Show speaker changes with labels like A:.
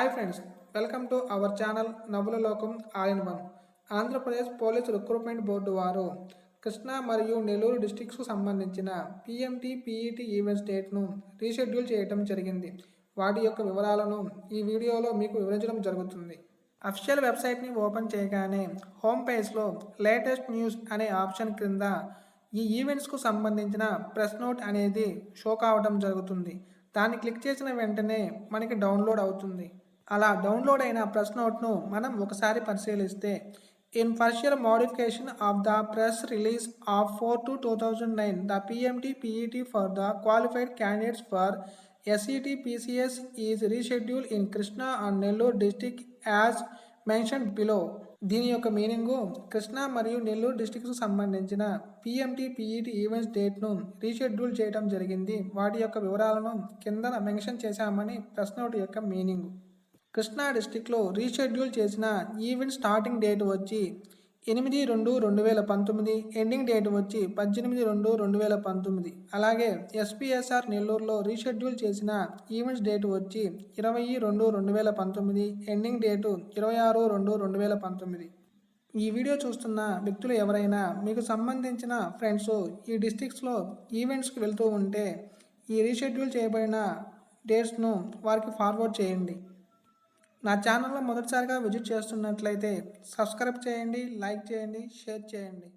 A: Hi friends welcome to our channel నవ్వుల లోకం all one Andhra Pradesh police recruitment board వారు కృష్ణా మరియు నెల్లూరు డిస్టిక్స్కు సంబంధించిన పిఎంటీ పీఈటీ ఈవెంట్స్ డేట్ను రీషెడ్యూల్ చేయడం జరిగింది. వాటి యొక్క వివరాలను ఈ వీడియోలో మీకు వివరించడం జరుగుతుంది. అఫీషియల్ వెబ్సైట్ని ఓపెన్ చేయగానే హోమ్ పేజ్లో లేటెస్ట్ న్యూస్ అనే ఆప్షన్ క్రింద ఈ ఈవెంట్స్కు సంబంధించిన ప్రెస్ నోట్ అనేది షో కావడం జరుగుతుంది. దాన్ని క్లిక్ చేసిన వెంటనే మనకి డౌన్లోడ్ అవుతుంది. అలా డౌన్లోడ్ అయిన ప్రెస్ నోట్ను మనం ఒకసారి పరిశీలిస్తే in partial modification of the press release of four two two thousand nine the PMT PET for the qualified candidates for SET PCS is reschedule in Krishna and Nellore district as mention below దీని యొక్క meaning Krishna మరియు నెల్లూరు డిస్టిక్కు సంబంధించిన PMT PET events డేట్ను reschedule చేయడం జరిగింది. వాటి యొక్క వివరాలను కింద మెన్షన్ చేశామని ప్రశ్నోటి యొక్క మీనింగు. కృష్ణా డిస్టిక్లో రీషెడ్యూల్ చేసిన ఈవెంట్ స్టార్టింగ్ డేట్ వచ్చి ఎనిమిది రెండు రెండు వేల పంతొమ్మిది ఎండింగ్ డేట్ వచ్చి పద్దెనిమిది రెండు రెండు వేల పంతొమ్మిది. అలాగే ఎస్పీఎస్ఆర్ నెల్లూరులో రీషెడ్యూల్ చేసిన ఈవెంట్స్ డేట్ వచ్చి ఇరవై రెండు రెండు వేల పంతొమ్మిది ఎండింగ్ డేటు ఇరవై ఆరు రెండు రెండు వేల పంతొమ్మిది. ఈ వీడియో చూస్తున్న వ్యక్తులు ఎవరైనా మీకు సంబంధించిన ఫ్రెండ్స్ ఈ డిస్టిక్స్లో ఈవెంట్స్కి వెళ్తూ ఉంటే ఈ రీషెడ్యూల్ చేయబడిన డేట్స్ను వారికి ఫార్వర్డ్ చేయండి. నా ఛానల్లో మొదటిసారిగా విజిట్ చేస్తున్నట్లయితే సబ్స్క్రైబ్ చేయండి లైక్ చేయండి షేర్ చేయండి.